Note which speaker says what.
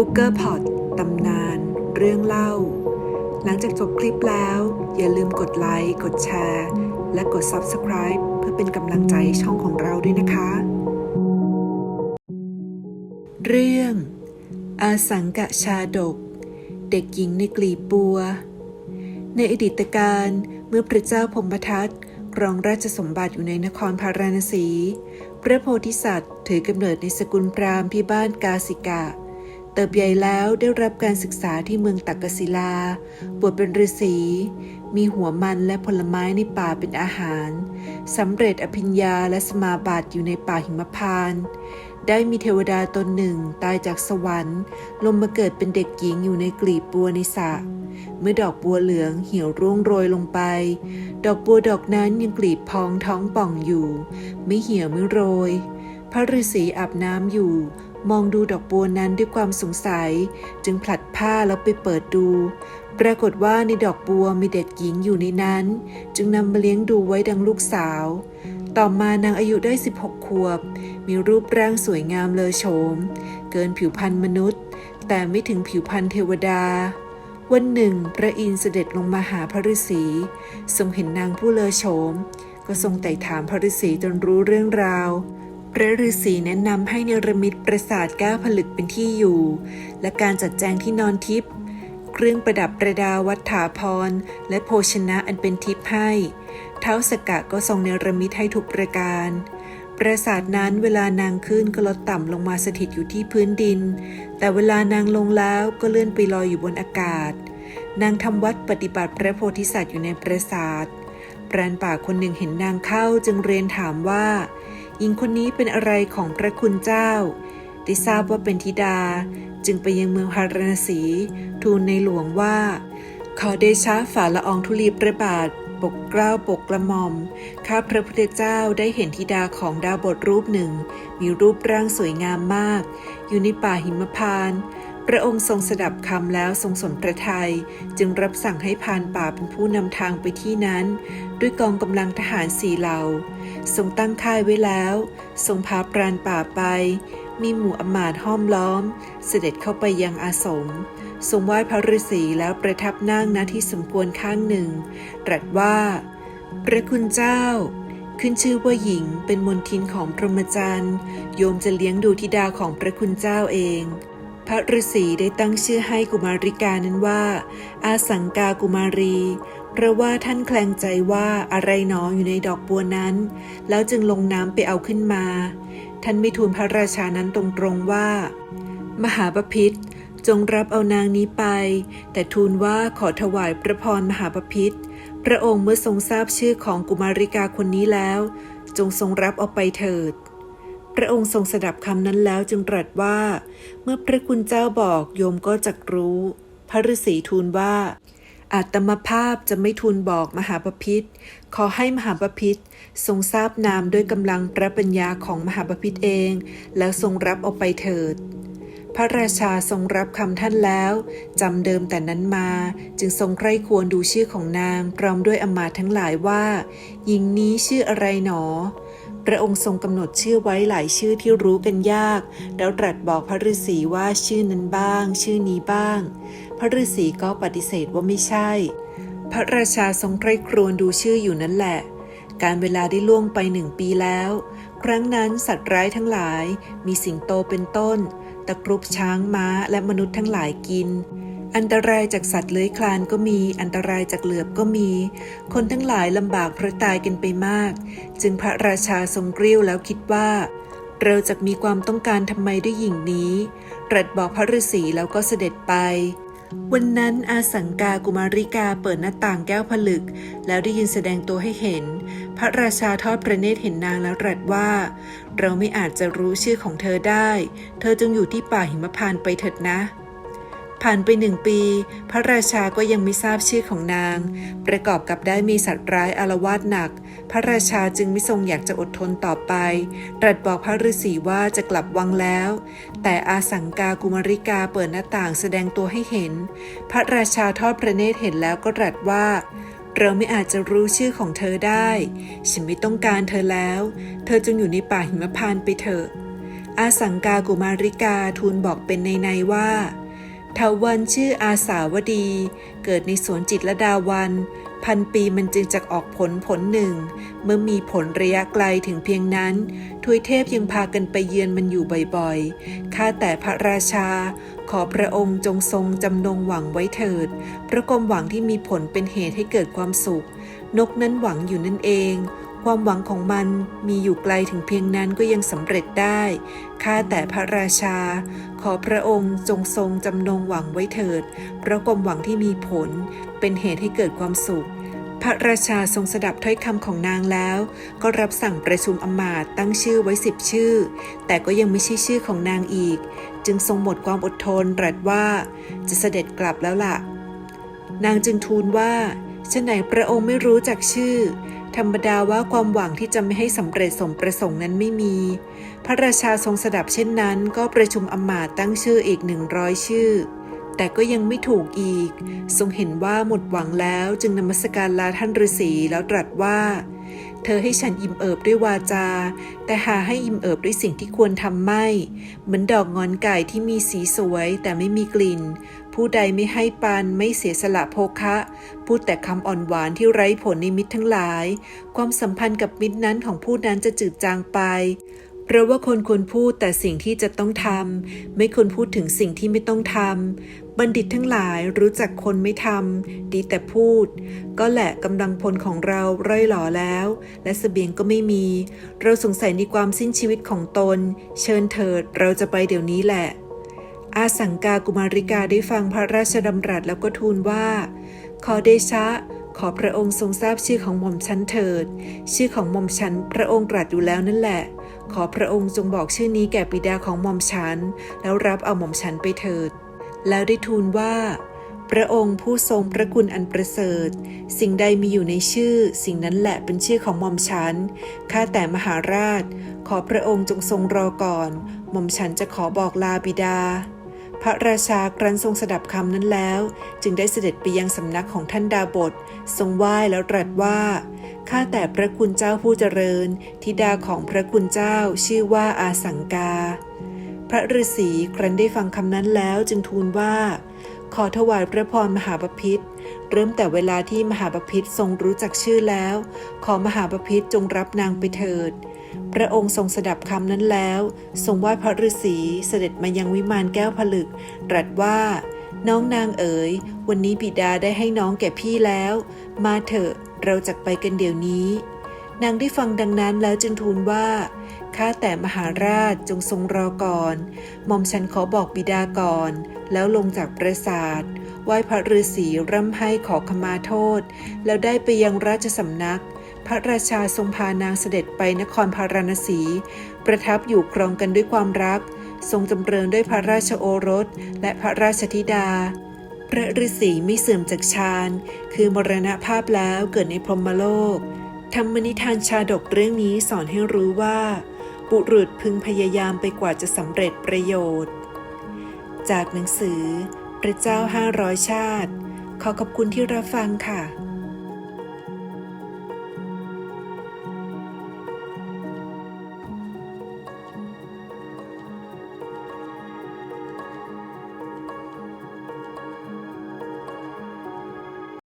Speaker 1: บุ๊กเกอร์พอดตำนาน เรื่องเล่า หลังจากจบคลิปแล้ว อย่าลืมกดไลค์ กดแชร์ และกด Subscribe เพื่อเป็นกำลังใจให้ช่องของเราด้วยนะคะ เรื่อง อาสังกะชาดก เด็กหญิงในกลีบบัว ในอดีตการเมื่อพระเจ้าพรหมทัตครองราชสมบัติอยู่ในนครพาราณสี พระโพธิสัตว์ถือกำเนิดในสกุลพราหมณ์ที่บ้านกาสิกะ เติบใหญ่แล้วได้รับการศึกษาที่เมืองตักกศิลา บวชเป็นฤาษี มีหัวมันและผลไม้ในป่าเป็นอาหาร สำเร็จอภิญญาและสมาบัติอยู่ในป่าหิมพานต์ได้มีเทวดาตนหนึ่งตายจากสวรรค์ ลงมาเกิดเป็นเด็กหญิงอยู่ในกลีบบัวในสระเมื่อดอกบัวเหลืองเหี่ยวร่วงโรยลงไป ดอกบัวดอกนั้นยังกลีบพองท้องป่องอยู่ ไม่เหี่ยวไม่โรย พระฤาษีอาบน้ำอยู่ มองดูดอกบัวนั้นด้วยความสงสัย จึงผลัดผ้าแล้วไปเปิดดู ปรากฏว่าในดอกบัวมีเด็กหญิงอยู่ในนั้น จึงนำมาเลี้ยงดูไว้ดังลูกสาว ต่อมานางอายุได้ 16 ขวบ มีรูปร่างสวยงามเลอโฉม เกินผิวพรรณมนุษย์ แต่ไม่ถึงผิวพรรณเทวดาวันหนึ่ง พระอินทร์เสด็จลงมาหาพระฤาษีทรงเห็นนางผู้เลอโฉม ก็ทรงไต่ถามพระฤาษีจนรู้เรื่องราว พระฤาษีแนะนำให้เนรมิตปราสาทก้าผลึกเป็นที่อยู่ และการจัดแจงที่นอนทิพย์เครื่องประดับประดาวัฏฐาพร และโภชนะอันเป็นทิพย์ให้ เท้าสกกะก็ทรงเนรมิตให้ทุกประการ ปราสาทนั้นเวลานางขึ้นก็ลดต่ำลงมาสถิตอยู่ที่พื้นดิน แต่เวลานางลงแล้วก็เลื่อนไปลอยอยู่บนอากาศ นางทำวัดปฏิบัติพระโพธิสัตว์อยู่ในปราสาทปราณป่าคนหนึ่งเห็นนางเข้าจึงเรียนถามว่า หญิงคนนี้เป็นอะไรของพระคุณเจ้า ได้ทราบว่าเป็นธิดาจึงไปยังเมืองพาราณสีทูลในหลวงว่า ขอเดชะฝ่าละอองธุลีพระบาทปกเกล้าปกกระหม่อม ข้าพระพุทธเจ้าได้เห็นธิดาของดาวบทรูปหนึ่ง มีรูปร่างสวยงามมาก อยู่ในป่าหิมพานต์พระองค์ทรงสดับคำแล้วทรงสนพระทยัยจึงรับสั่งให้พานป่าเป็นผู้นำทางไปที่นั้น ด้วยกองกำลังทหารสี่เหล่า ทรงตั้งค่ายไว้แล้ว ทรงพาปราณป่าไป มีหมู่อมาตย์ห้อมล้อม เสด็จเข้าไปยังอาสม ทรงไหว้พระฤาษีแล้วประทับนั่งณที่สมควรข้างหนึ่ง ตรัสว่า พระคุณเจ้า ขึ้นชื่อว่าหญิงเป็นมนทินของพรหมจรรย์ โยมจะเลี้ยงดูธิดาของพระคุณเจ้าเองพระฤาษีได้ตั้งชื่อให้กุมาริกานั้นว่า อาสังกากุมารี พราะว่าท่านแคลงใจว่าอะไรหนออยู่ในดอกบัวนั้น แล้วจึงลงน้ำไปเอาขึ้นมา ท่านไม่ทูลพระราชานั้นตรงๆว่า มหาบพิษจงรับเอานางนี้ไป แต่ทูลว่าขอถวายพระพรมหาบพิษพระองค์เมื่อทรงทราบชื่อของกุมาริกาคนนี้แล้ว จงทรงรับเอาไปเถิด พระองค์ทรงสดับคำนั้นแล้วจึงตรัสว่า เมื่อพระคุณเจ้าบอกโยมก็จักรู้ พระฤาษีทูลว่า อาตมภาพจะไม่ทูลบอกมหาปพิธขอให้มหาปพิธทรงทราบนามด้วยกำลังพระปัญญาของมหาปพิธเอง แล้วทรงรับเอาไปเถิด พระราชาทรงรับคำท่านแล้วจำเดิมแต่นั้นมา จึงทรงใคร่ควรดูชื่อของนางพร้อมด้วยอำมาตย์ทั้งหลายว่า หญิงนี้ชื่ออะไรหนอ พระองค์ทรงกำหนดชื่อไว้หลายชื่อที่รู้กันยาก แล้วตรัสบอกพระฤาษีว่าชื่อนั้นบ้าง ชื่อนี้บ้าง พระฤาษีก็ปฏิเสธว่าไม่ใช่ พระราชาทรงใคร่ครวญดูชื่ออยู่นั่นแหละ การเวลาได้ล่วงไปหนึ่งปีแล้ว ครั้งนั้นสัตว์ร้ายทั้งหลาย มีสิงโตเป็นต้น ตะกรุบช้างม้าและมนุษย์ทั้งหลายกิน อันตรายจากสัตว์เลื้อยคลานก็มี อันตรายจากเหลือบก็มี คนทั้งหลายลำบากเพราะตายกันไปมาก จึงพระราชาทรงกริ้วแล้วคิดว่า เราจะมีความต้องการทำไมด้วยหญิงนี้ตรัสบอกพระฤาษีแล้วก็เสด็จไปวันนั้นอาสังกากุมาริกาเปิดหน้าต่างแก้วผลึก แล้วได้ยินแสดงตัวให้เห็น พระราชาทอดพระเนตรเห็นนางแล้วตรัสว่า เราไม่อาจจะรู้ชื่อของเธอได้ เธอจงอยู่ที่ป่าหิมพานต์ไปเถิดนะ ผ่านไปหนึ่งปี พระราชาก็ยังไม่ทราบชื่อของนาง ประกอบกับได้มีสัตว์ร้ายอารวาสหนัก พระราชาจึงไม่ทรงอยากจะอดทนต่อไป ตรัสบอกพระฤาษีว่าจะกลับวังแล้ว แต่อาสังกากุมาริกาเปิดหน้าต่างแสดงตัวให้เห็น พระราชาทอดพระเนตรเห็นแล้วก็ตรัสว่าเราไม่อาจจะรู้ชื่อของเธอได้ ฉันไม่ต้องการเธอแล้ว เธอจงอยู่ในป่าหิมพานต์ไปเถอะ อาสังกากุมาริกาทูลบอกเป็นในในๆว่า เทาวันชื่ออาสาวดี เกิดในสวนจิตรดาวัน พันปีมันจึงจะออกผลผลหนึ่ง เมื่อมีผลระยะไกลถึงเพียงนั้น ทวยเทพยังพากันไปเยือนมันอยู่บ่อยๆ ข้าแต่พระราชา ขอพระองค์จงทรงจำนงหวังไว้เถิด พระความหวังที่มีผลเป็นเหตุให้เกิดความสุข นกนั้นหวังอยู่นั่นเอง ความหวังของมันมีอยู่ไกลถึงเพียงนั้นก็ยังสำเร็จได้ ข้าแต่พระราชา ขอพระองค์จงทรงจำนงหวังไว้เถิด เพราะความหวังที่มีผล เป็นเหตุให้เกิดความสุข พระราชาทรงสดับถ้อยคำของนางแล้ว ก็รับสั่งประชุมอำมาตย์ตั้งชื่อไว้สิบชื่อ แต่ก็ยังไม่ใช่ชื่อของนางอีก จึงทรงหมดความอดทนตรัสว่า จะเสด็จกลับแล้วล่ะ นางจึงทูลว่าฉะไหนพระองค์ไม่รู้จักชื่อ ธรรมดาว่าความหวังที่จะไม่ให้สำเร็จสมประสงค์นั้นไม่มี พระราชาทรงสดับเช่นนั้น ก็ประชุมอำมาตย์ตั้งชื่ออีกหนึ่งร้อยชื่อ แต่ก็ยังไม่ถูกอีก ทรงเห็นว่าหมดหวังแล้วจึงนมัสการลาท่านฤาษีแล้วตรัสว่า เธอให้ฉันอิ่มเอิบด้วยวาจา แต่หาให้อิ่มเอิบด้วยสิ่งที่ควรทำไม่ เหมือนดอกงอนไก่ที่มีสีสวยแต่ไม่มีกลิ่น ผู้ใดไม่ให้ปันไม่เสียสละโภคะ พูดแต่คำอ่อนหวานที่ไร้ผลในมิตรทั้งหลาย ความสัมพันธ์กับมิตรนั้นของผู้นั้นจะจืดจางไป เพราะว่าคนควรพูดแต่สิ่งที่จะต้องทำไม่ควรพูดถึงสิ่งที่ไม่ต้องทำบัณฑิตทั้งหลายรู้จักคนไม่ทำดีแต่พูด ก็แหละกำลังพลของเราร่อยหล่อแล้ว และเสบียงก็ไม่มี เราสงสัยในความสิ้นชีวิตของตน เชิญเถิดเราจะไปเดี๋ยวนี้แหละ อาสังกากุมาริกาได้ฟังพระราชดำรัสแล้วก็ทูลว่า ขอเดชะ ขอพระองค์ทรงทราบชื่อของหม่อมฉันเถิด ชื่อของหม่อมฉันพระองค์ตรัสอยู่แล้วนั่นแหละ ขอพระองค์จงบอกชื่อนี้แก่บิดาของหม่อมฉันแล้วรับเอาหม่อมฉันไปเถิด แล้วได้ทูลว่า พระองค์ผู้ทรงพระคุณอันประเสริฐ สิ่งใดมีอยู่ในชื่อ สิ่งนั้นแหละเป็นชื่อของหม่อมฉันข้าแต่มหาราช ขอพระองค์จงทรงรอก่อน หม่อมฉันจะขอบอกลาบิดา พระราชาครั้นทรงสดับคำนั้นแล้ว จึงได้เสด็จไปยังสำนักของท่านดาบท ทรงไหว้แล้วตรัสว่า ข้าแต่พระคุณเจ้าผู้เจริญ ธิดาของพระคุณเจ้าชื่อว่าอาสังกา พระฤาษีครั้นได้ฟังคำนั้นแล้วจึงทูลว่า ขอถวายพระพรมหาบพิษเริ่มแต่เวลาที่มหาบพิษทรงรู้จักชื่อแล้ว ขอมหาบพิษจงรับนางไปเถิด พระองค์ทรงสดับคำนั้นแล้ว ทรงไหว้พระฤาษีเสด็จมายังวิมานแก้วผลึก ตรัสว่า น้องนางเอ๋ย วันนี้บิดาได้ให้น้องแก่พี่แล้ว มาเถอะเราจะไปกันเดี๋ยวนี้ นางได้ฟังดังนั้นแล้วจึงทูลว่าข้าแต่มหาราชจงทรงรอก่อนหม่อมฉันขอบอกบิดาก่อน แล้วลงจากปราสาทไหว้พระฤาษีร่ำให้ขอขมาโทษ แล้วได้ไปยังราชสำนัก พระราชาทรงพานางเสด็จไปนครพาราณสี ประทับอยู่ครองกันด้วยความรัก ทรงจำเริญด้วยพระราชโอรส และพระราชธิดา พระฤาษีไม่เสื่อมจากฌานคือมรณภาพแล้วเกิดในพรหมโลก ธรรมนิทานชาดกเรื่องนี้สอนให้รู้ว่า บุรุษพึงพยายามไปกว่าจะสำเร็จประโยชน์ จากหนังสือ พระเจ้าห้าร้อยชาติ ขอขอบคุณที่รับฟังค่ะ